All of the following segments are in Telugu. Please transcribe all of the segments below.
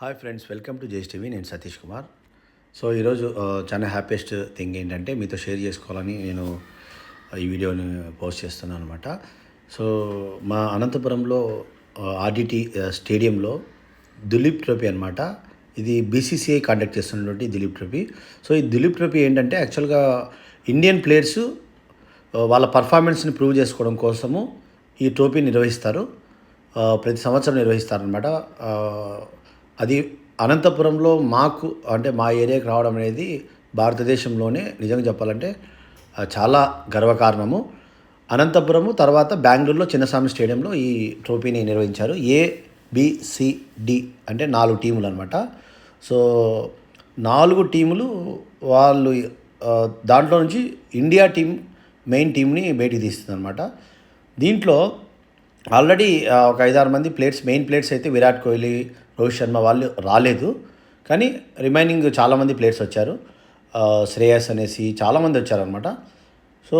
Hi friends welcome to JS TV. నేను సతీష్ కుమార్. సో ఈరోజు చాలా హ్యాపీయెస్ట్ థింగ్ ఏంటంటే మీతో షేర్ చేసుకోవాలని నేను ఈ వీడియోని పోస్ట్ చేస్తున్నాను అనమాట సో మా అనంతపురంలో ఆర్డిటీ స్టేడియంలో దులీప్ ట్రోఫీ అనమాట ఇది బీసీసీఐ కండక్ట్ చేస్తున్నటువంటి దిలీప్ ట్రోఫీ. సో ఈ దిలీప్ ట్రోఫీ ఏంటంటే యాక్చువల్గా ఇండియన్ ప్లేయర్స్ వాళ్ళ పర్ఫార్మెన్స్ని ప్రూవ్ చేసుకోవడం కోసము ఈ ట్రోఫీ నిర్వహిస్తారు. ప్రతి సంవత్సరం నిర్వహిస్తారనమాట అది అనంతపురంలో మాకు అంటే మా ఏరియాకి రావడం అనేది భారతదేశంలోనే నిజంగా చెప్పాలంటే చాలా గర్వకారణము. అనంతపురము తర్వాత బెంగళూరులో చిన్నస్వామి స్టేడియంలో ఈ ట్రోఫీని నిర్వహించారు. ఏ బిసిడి అంటే నాలుగు టీములు అనమాట సో నాలుగు టీములు వాళ్ళు దాంట్లో నుంచి ఇండియా టీం మెయిన్ టీంని బయటికి తీస్తుంది అనమాట దీంట్లో ఆల్రెడీ ఒక ఐదారు మంది ప్లేయర్స్ మెయిన్ ప్లేయర్స్ అయితే విరాట్ కోహ్లీ రోహిత్ శర్మ వాళ్ళు రాలేదు. కానీ రిమైనింగ్ చాలామంది ప్లేయర్స్ వచ్చారు. శ్రేయస్ అనేసి చాలామంది వచ్చారనమాట సో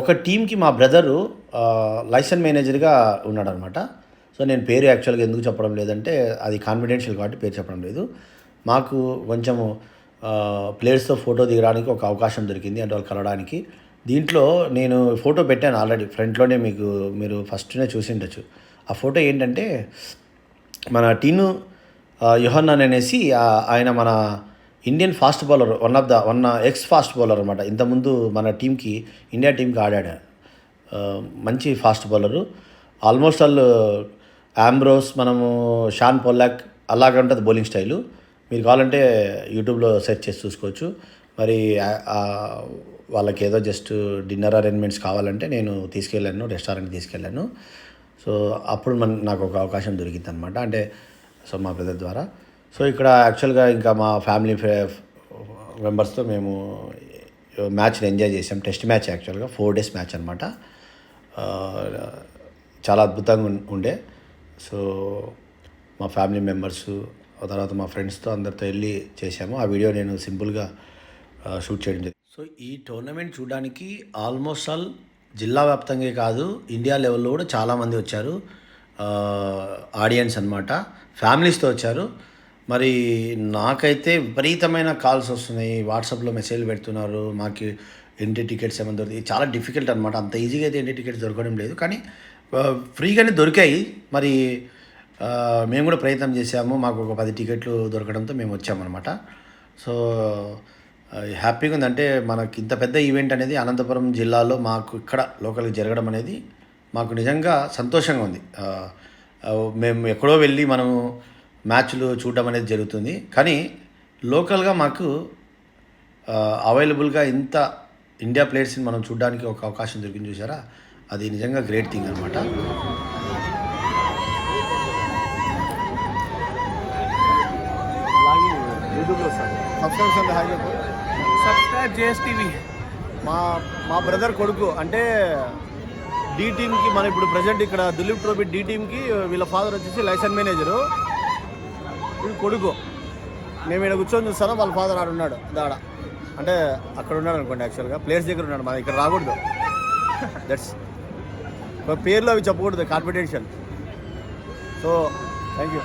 ఒక టీంకి మా బ్రదరు లైసెన్స్ మేనేజర్గా ఉన్నాడనమాట సో నేను పేరు యాక్చువల్గా ఎందుకు చెప్పడం లేదంటే అది కాన్ఫిడెన్షియల్ కాబట్టి పేరు చెప్పడం లేదు. మాకు కొంచెము ప్లేయర్స్తో ఫోటో దిగడానికి ఒక అవకాశం దొరికింది అంటే వాళ్ళు కలవడానికి. దీంట్లో నేను ఫోటో పెట్టాను ఆల్రెడీ ఫ్రంట్లోనే మీకు మీరు ఫస్ట్నే చూసి ఉండొచ్చు. ఆ ఫోటో ఏంటంటే మన టీను యుహన్నాన్ అనేసి ఆయన మన Indian fast bowler one of the one ex fast bowler అనమాట ఇంతకుముందు మన టీంకి ఇండియా టీంకి ఆడాడు. మంచి fast bowler. Almost all Ambrose మనము షాన్ పొల్లాక్ అలాగంటుంది బౌలింగ్ స్టైలు. మీరు కావాలంటే యూట్యూబ్లో సెర్చ్ చేసి చూసుకోవచ్చు. మరి వాళ్ళకి ఏదో జస్ట్ డిన్నర్ అరేంజ్మెంట్స్ కావాలంటే నేను తీసుకెళ్ళాను రెస్టారెంట్కి తీసుకెళ్ళాను. సో అప్పుడు మన నాకు ఒక అవకాశం దొరికింది అనమాట అంటే సో మా బ్రదర్ ద్వారా. సో ఇక్కడ యాక్చువల్గా ఇంకా మా ఫ్యామిలీ మెంబర్స్తో మేము మ్యాచ్ని ఎంజాయ్ చేసాం. టెస్ట్ మ్యాచ్ యాక్చువల్గా ఫోర్ డేస్ మ్యాచ్ అనమాట చాలా అద్భుతంగా ఉండే. సో మా ఫ్యామిలీ మెంబర్స్ తర్వాత మా ఫ్రెండ్స్తో అందరితో వెళ్ళి చేశాము ఆ వీడియో నేను సింపుల్గా షూట్ చేయడం జరిగింది. సో ఈ టోర్నమెంట్ చూడడానికి ఆల్మోస్ట్ ఆల్ జిల్లా వ్యాప్తంగా కాదు ఇండియా లెవెల్లో కూడా చాలామంది వచ్చారు. ఆడియన్స్ అనమాట ఫ్యామిలీస్తో వచ్చారు. మరి నాకైతే విపరీతమైన కాల్స్ వస్తున్నాయి. వాట్సాప్లో మెసేజ్లు పెడుతున్నారు. మాకు ఎంట్రీ టికెట్స్ ఏమైనా దొరుకుతాయి చాలా డిఫికల్ట్ అనమాట అంత ఈజీగా అయితే ఎంట్రీ టికెట్స్ దొరకడం లేదు. కానీ ఫ్రీగానే దొరికాయి. మరి మేము కూడా ప్రయత్నం చేసాము మాకు ఒక పది టికెట్లు దొరకడంతో మేము వచ్చామన్నమాట. సో హ్యాపీగా ఉంది. అంటే మనకి ఇంత పెద్ద ఈవెంట్ అనేది అనంతపురం జిల్లాలో మాకు ఇక్కడ లోకల్గా జరగడం అనేది మాకు నిజంగా సంతోషంగా ఉంది. మేము ఎక్కడో వెళ్ళి మనము మ్యాచ్లు చూడడం అనేది జరుగుతుంది. కానీ లోకల్గా మాకు అవైలబుల్గా ఇంత ఇండియా ప్లేయర్స్ని మనం చూడడానికి ఒక అవకాశం దొరికింది చూసారా అది నిజంగా గ్రేట్ థింగ్ అనమాట యూట్యూబ్లో వస్తాను సబ్స్క్రైబ్స్ అండ్ హై చెప్పు. Subscribe JS TV. మా మా బ్రదర్ కొడుకు అంటే డి టీమ్కి మన ఇప్పుడు ప్రజెంట్ ఇక్కడ దిలీప్ ట్రోఫీ డి టీమ్కి వీళ్ళ ఫాదర్ వచ్చేసి లైసెన్స్ మేనేజరు. వీడు కొడుకు. మేము ఇక్కడ కూర్చొని చూస్తాను వాళ్ళ ఫాదర్ ఆడ ఉన్నాడు దాడ అంటే అక్కడ ఉన్నాడు అనుకోండి యాక్చువల్గా ప్లేస్ దగ్గర ఉన్నాడు మన ఇక్కడ రాకూడదు. దట్స్ పేర్లు అవి చెప్పకూడదు కాన్ఫిడెన్షియల్ సో థ్యాంక్ యూ